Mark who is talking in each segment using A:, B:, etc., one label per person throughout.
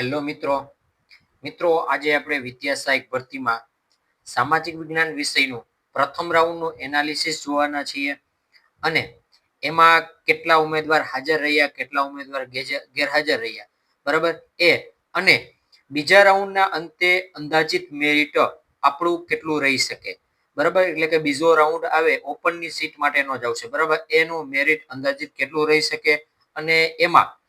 A: Hello મિત્રો. મિત્રો, આજે આપણે વિદ્યા સહાયક ભરતીમાં સામાજિક વિજ્ઞાન વિષયનું પ્રથમ રાઉન્ડનું એનાલિસિસ જોવાના છીએ. અને એમાં કેટલા ઉમેદવાર હાજર રહ્યા, કેટલા ઉમેદવાર ગેરહાજર રહ્યા. બરાબર? એ અને બીજા રાઉન્ડના અંતે અંદાજિત મેરિટ આપણું કેટલું રહી શકે? બરાબર? એટલે કે બીજો રાઉન્ડ આવે ઓપનની સીટ માટેનો જ આવશે. બરાબર? એનું મેરિટ અંદાજિત કેટલું રહી શકે? અને એમાં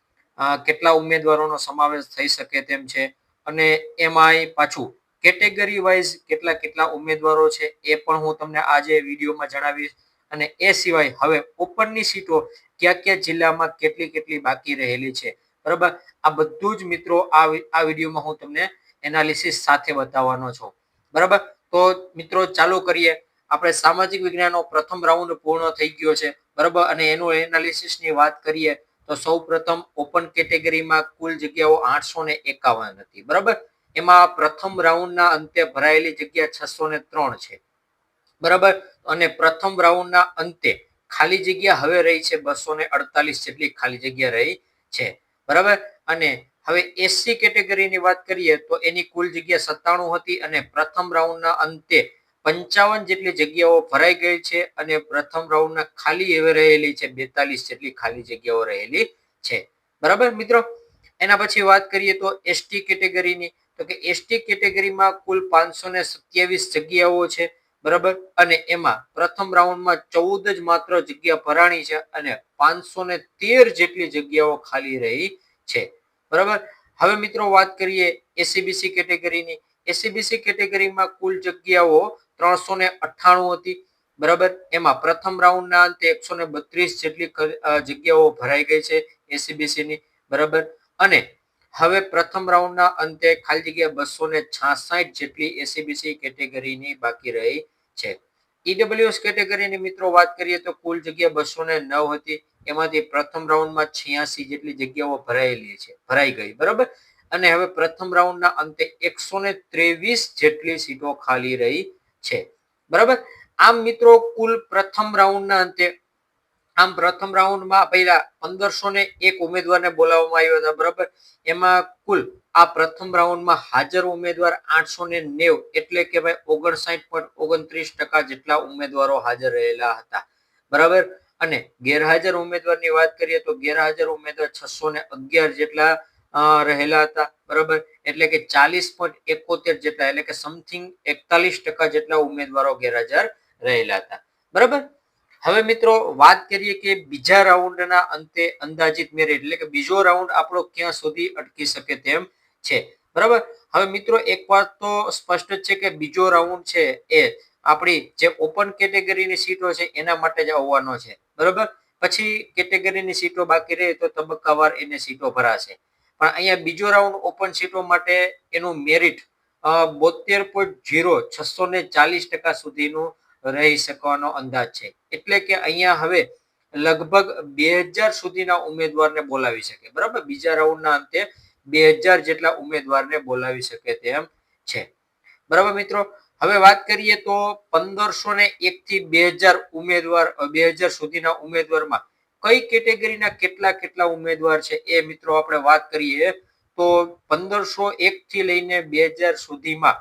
A: કેટલા ઉમેદવારોનો સમાવેશ થઈ શકે તેમ છે. અને એમાંય પાછું કેટેગરી વાઇઝ કેટલા કેટલા ઉમેદવારો છે એ પણ હું તમને આજે વિડીયોમાં જણાવીશ. અને એ સિવાય હવે ઓપનની સીટો ક્યાં ક્યાં જિલ્લામાં કેટલી કેટલી બાકી રહેલી છે. બરાબર? આ બધું જ મિત્રો આ આ વિડીયોમાં હું તમને એનાલિસિસ સાથે બતાવવાનો છું. બરાબર? તો મિત્રો ચાલુ કરીએ. આપણે સામાજિક વિજ્ઞાનનો પ્રથમ રાઉન્ડ પૂર્ણ થઈ ગયો છે. બરાબર? અને એનું એનાલિસિસની વાત કરીએ. તો સૌ પ્રથમ ઓપન કેટેગરીમાં કુલ જગ્યાઓ આઠસો ને એકાવન હતી. બરાબર? એમાં પ્રથમ રાઉન્ડના અંતે ભરાયેલી જગ્યા છસો ને ત્રણ છે. બરાબર? અને પ્રથમ રાઉન્ડના અંતે ખાલી જગ્યા હવે રહી છે બસો ને અડતાલીસ જેટલી ખાલી જગ્યા રહી છે. બરાબર? અને હવે એસસી કેટેગરીની વાત કરીએ તો એની કુલ જગ્યા સત્તાણું હતી અને પ્રથમ રાઉન્ડના અંતે પંચાવન જેટલી જગ્યાઓ ભરાઈ ગઈ છે અને પ્રથમ રાઉન્ડના ખાલી એવી રહેલી છે, બેતાલીસ જેટલી ખાલી જગ્યાઓ રહેલી છે. બરાબર મિત્રો? એના પછી વાત કરીએ તો એસટી કેટેગરીની. તો કે એસટી કેટેગરીમાં કુલ પાંચસો ને સત્યાવીસ જગ્યાઓ છે, બરાબર? અને એમાં પ્રથમ રાઉન્ડમાં ચૌદ જ માત્ર જગ્યા ભરાણી છે અને પાંચસો તેર જેટલી જગ્યાઓ ખાલી રહી છે. બરાબર? હવે મિત્રો વાત કરીએ એસીબીસી કેટેગરીની. એસીબીસી કેટેગરીમાં કુલ જગ્યાઓ ત્રણસો ને અઠ્ઠાણું હતી. બરાબર? એમાં પ્રથમ રાઉન્ડના અંતે એકસો ને બત્રીસ જેટલી જગ્યાઓ ભરાઈ ગઈ છે એસીબીસી ની. બરાબર? અને હવે પ્રથમ રાઉન્ડના અંતે ખાલી જગ્યા બસો ને છાસઠ જેટલી એસીબીસી કેટેગરીની બાકી રહી છે. ઈડબ્લ્યુએસ કેટેગરીની મિત્રો વાત કરીએ તો કુલ જગ્યા બસો ને નવ હતી. એમાંથી પ્રથમ રાઉન્ડમાં છ્યાસી જેટલી જગ્યાઓ ભરાયેલી છે, ભરાઈ ગઈ. બરાબર? અને હવે પ્રથમ રાઉન્ડના અંતે એકસો ને ત્રેવીસ જેટલી સીટો ખાલી રહી છે. બરાબર? આમ મિત્રો કુલ પ્રથમ રાઉન્ડના અંતે આમ પ્રથમ રાઉન્ડમાં પહેલા પંદરસો ને એક ઉમેદવારને બોલાવવામાં આવ્યા હતા, બરાબર? એમાં કુલ આ પ્રથમ રાઉન્ડમાં હાજર ઉમેદવાર આઠસો ને નેવ એટલે કે ભાઈ ઓગણસાઠ પોઈન્ટ ઓગણત્રીસ ટકા જેટલા ઉમેદવારો હાજર રહેલા હતા. બરાબર? અને ગેરહાજર ઉમેદવારની વાત કરીએ તો ગેરહાજર ઉમેદવાર છસો ને અગિયાર જેટલા રહેલા હતા, બરાબર? એટલે કે ચાલીસ પોઈન્ટ એકોતેર જેટલા, એટલે કે સમથિંગ એકતાલીસ ટકા જેટલા ઉમેદવારો ગેરહાજર રહેલા હતા. બરાબર? હવે મિત્રો, વાત કરીએ કે બીજા રાઉન્ડના અંતે અંદાજિત મેરિટ એટલે કે બીજો રાઉન્ડ આપણો ક્યાં સુધી અટકી શકે તેમ છે. બરાબર? હવે મિત્રો, એક વાત તો સ્પષ્ટ છે કે બીજો રાઉન્ડ છે એ, આપણી જે ઓપન કેટેગરીની સીટો છે, એના માટે જ આવવાનો છે. બરાબર? પછી કેટેગરીની સીટો બાકી રહે તો તબક્કાવાર એને સીટો ભરાશે. પણ અહીંયા બીજો રાઉન્ડ ઓપન સીટો માટે એનું મેરિટ બોતેર પોઈન્ટ જીરો છસો ને ચાલીસ ટકા સુધીનું રહી શકવાનો અંદાજ છે. એટલે કે અહીંયા હવે લગભગ બે હજાર સુધીના ઉમેદવારને બોલાવી શકે. બરાબર? બીજા રાઉન્ડના અંતે બે હજાર જેટલા ઉમેદવારને બોલાવી શકે તેમ છે. બરાબર મિત્રો? હવે વાત કરીએ તો પંદરસો ને એક થી બે હજાર ઉમેદવાર બે હજાર સુધીના ઉમેદવારમાં કઈ કેટેગરીના કેટલા કેટલા ઉમેદવાર છે એ મિત્રો આપણે વાત કરીએ, તો પંદરસો એક થી લઈને બે સુધીમાં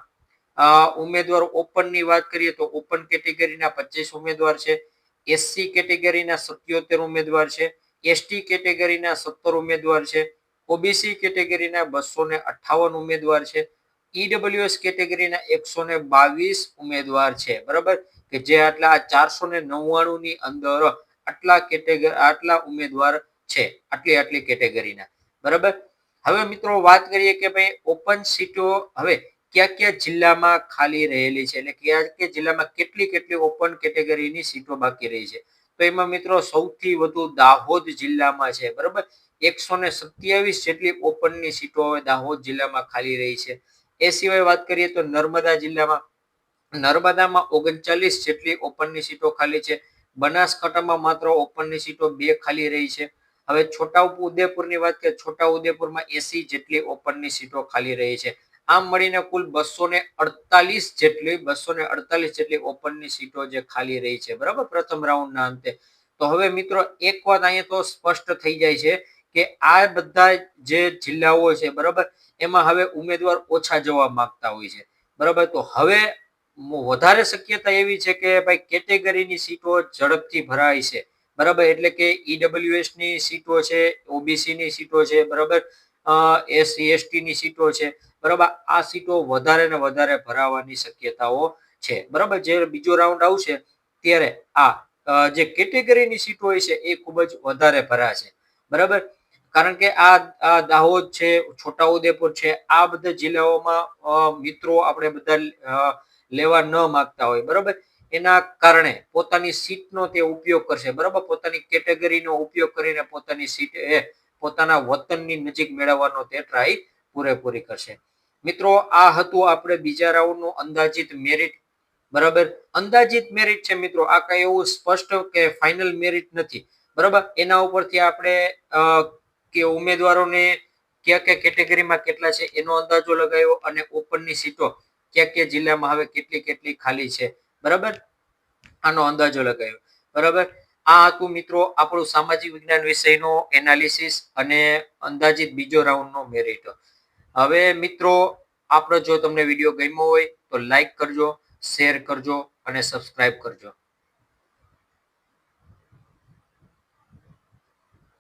A: ઉમેદવાર ઓપનની વાત કરીએ તો ઓપન કેટેગરીના પચીસ ઉમેદવાર છે એસસી કેટેગરીના સત્યોતેર ઉમેદવાર છે એસટી કેટેગરીના સત્તર ઉમેદવાર છે ઓબીસી કેટેગરીના બસો ને અઠાવન ઉમેદવાર છે ઈડબ્લ્યુએસ કેટેગરીના એકસો ને બાવીસ ઉમેદવાર છે. બરાબર? કે જે આટલા ચારસો ને નવ્વાણું ની અંદર આટલા કેટેગરી, આટલા ઉમેદવાર છે. આટલી આટલી કેટેગરીના. બરાબર? હવે મિત્રો વાત કરીએ કે ભાઈ ઓપન સીટો હવે કયા કયા જિલ્લામાં ખાલી રહેલી છે? એટલે કયા કયા જિલ્લામાં કેટલી કેટલી ઓપન કેટેગરીની સીટો બાકી રહી છે? તો એમાં મિત્રો સૌથી વધુ દાહોદ જિલ્લામાં છે. બરાબર? એકસો ને સત્યાવીસ જેટલી ઓપનની સીટો હવે દાહોદ જિલ્લામાં ખાલી રહી છે. એ સિવાય વાત કરીએ તો નર્મદા જિલ્લામાં, નર્મદામાં ઓગણચાલીસ જેટલી ઓપનની સીટો ખાલી છે. બનાસકાંઠામાં માત્ર ઓપનની સીટો બે ખાલી રહી છે. હવે છોટા ઉદેપુરની વાત કરીએ છોટા ઉદેપુરમાં એસી જેટલી ઓપનની સીટો ખાલી રહી છે. આમ મળીને કુલ બસો ને અડતાલીસ જેટલી બસો ને અડતાલીસ જેટલી ઓપનની સીટો જે ખાલી રહી છે. બરાબર? પ્રથમ રાઉન્ડના અંતે. તો હવે મિત્રો, એક વાત અહીંયા તો સ્પષ્ટ થઈ જાય છે કે આ બધા જે જિલ્લાઓ છે, બરાબર? એમાં હવે ઉમેદવાર ઓછા જવા માંગતા હોય છે. બરાબર? તો હવે વધારે શક્યતા એવી છે કે ભાઈ કેટેગરીની સીટો ઝડપથી ભરાય છે. બરાબર? એટલે કે ઈડબ્લ્યુએસની સીટો છે ઓબીસી ની સીટો છે, બરાબર? એસસી એસટી ની સીટો છે. બરાબર? આ સીટો વધારે ને વધારે ભરાવાની શક્યતાઓ છે. બરાબર? જે બીજો રાઉન્ડ આવશે, ત્યારે આ જે કેટેગરીની સીટો હોય છે, એ ખૂબ જ વધારે ભરાશે. બરાબર? કારણ કે આ દાહોદ છે છોટાઉદેપુર છે, આ બધા જિલ્લાઓમાં મિત્રો આપણે બધા લેવા ન માંગતા હોય, બરાબર? એના કારણે પોતાની સીટનો તે ઉપયોગ કરશે, બરાબર? પોતાની કેટેગરીનો ઉપયોગ કરીને પોતાની સીટ એ પોતાના વતનની નજીક મેળવવાનો તે ટ્રાય પૂરેપૂરી કરશે. મિત્રો, આ હતું આપણે બીજા રાઉન્ડનું અંદાજિત મેરિટ બરાબર? અંદાજિત મેરિટ છે મિત્રો, આ કઈ એવું સ્પષ્ટ કે ફાઇનલ મેરિટ નથી, બરાબર? એના ઉપરથી આપણે કે ઉમેદવારોને કયા કયા કેટેગરીમાં કેટલા છે એનો અંદાજો લગાવ્યો અને ઓપનની સીટો કયા કયા જિલ્લામાં હવે કેટલી કેટલી ખાલી છે? બરાબર? આનો અંદાજો લગાવ્યો બરાબર? આ હતું મિત્રો આપણું સામાજિક વિજ્ઞાન વિષયનો એનાલિસિસ અને અંદાજિત બીજો રાઉન્ડનો મેરિટ હવે મિત્રો, આપણો જો તમને વીડિયો ગમ્યો હોય તો લાઈક કરજો શેર કરજો અને સબસ્ક્રાઇબ કરજો.